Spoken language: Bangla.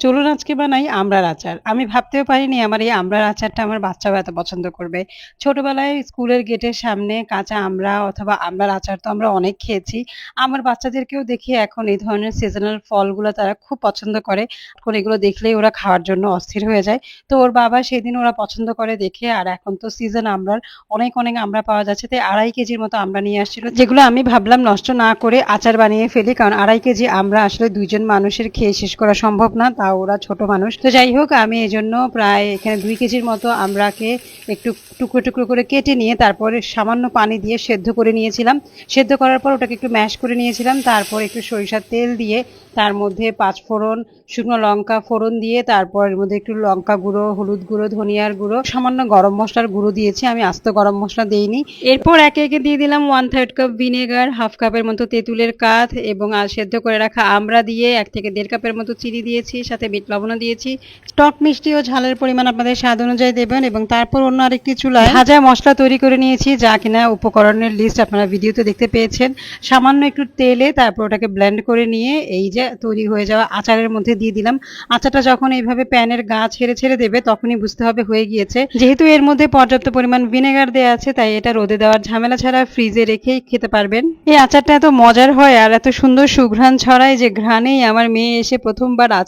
চলুন আজকে বানাই আমড়ার আচার। আমি ভাবতেও পারিনি আমার এই আমড়ার আচারটা আমার বাচ্চারা এত পছন্দ করবে। ছোটবেলায় স্কুলের গেটের সামনে কাঁচা আমড়া অথবা আমড়ার আচার তো আমরা অনেক খেয়েছি। আমার বাচ্চাদেরকেও দেখি এখন এই ধরনের সিজনাল ফলগুলো তারা খুব পছন্দ করে। এখন এগুলো দেখলেই ওরা খাওয়ার জন্য অস্থির হয়ে যায়। তো ওর বাবা সেদিন ওরা পছন্দ করে দেখে আর এখন তো সিজন আমড়ার অনেক অনেক আমড়া পাওয়া যাচ্ছে। তাই আড়াই কেজির মতো আমড়া নিয়ে আসছিল। যেগুলো আমি ভাবলাম নষ্ট না করে আচার বানিয়ে ফেলি কারণ আড়াই কেজি আমরা আসলে দুইজন মানুষের খেয়ে শেষ করা সম্ভব না। ওরা ছোট মানুষ। তো যাই হোক, আমি এই জন্য প্রায় এখানে দুই কেজির মতো আমড়াকে একটু টুকরো টুকরো করে কেটে নিয়ে তারপরে সামান্য পানি দিয়ে সেদ্ধ করে নিয়েছিলাম। সেদ্ধ করার পর ওটাকে একটু ম্যাশ করে নিয়েছিলাম। তারপর একটু সরিষার তেল দিয়ে তার মধ্যে পাঁচ ফোড়ন, শুকনো লঙ্কা ফোড়ন দিয়ে তারপর এর মধ্যে একটু লঙ্কা গুঁড়ো, হলুদ গুঁড়ো, ধনিয়ার গুঁড়ো, সামান্য গরম মশলার গুঁড়ো দিয়েছি। আমি আস্ত গরম মশলা দিইনি। এরপর একে একে দিয়ে দিলাম one third cup vinegar half কাপের মতো তেঁতুলের কাঠ এবং সেদ্ধ করে রাখা আমরা দিয়ে এক থেকে দেড় কাপের মতো চিনি দিয়েছি। সাথে বিট লবণও দিয়েছি। টক মিষ্টি ও ঝালের পরিমাণ আপনাদের স্বাদ অনুযায়ী দেবেন এবং তারপর অন্য আরেকটি চুলায় ভাজা মশলা তৈরি করে নিয়েছি, যা কিনা উপকরণের লিস্ট আপনারা ভিডিওতে দেখতে পেয়েছেন। সামান্য একটু তেলে তারপর ওটাকে ব্লেন্ড করে নিয়ে এই যে তৈরি হয়ে যাওয়া আচারের মধ্যে দিয়ে দিলাম। আচারটা যখন এইভাবে প্যানের গা ছেড়ে ছেড়ে দেবে, তখনই বুঝতে হবে হয়ে গিয়েছে। যেহেতু এর মধ্যে পর্যাপ্ত পরিমাণ ভিনেগার দেওয়া আছে, তাই এটা রোদে দেওয়ার ঝামেলা ছাড়া ফ্রিজে রেখেই খেতে পারবেন। এই আচারটা এত মজার হয় আর এত সুন্দর সুঘ্রাণ ছড়ায় যে ঘ্রাণেই আমার মেয়ে এসে প্রথমবার আচার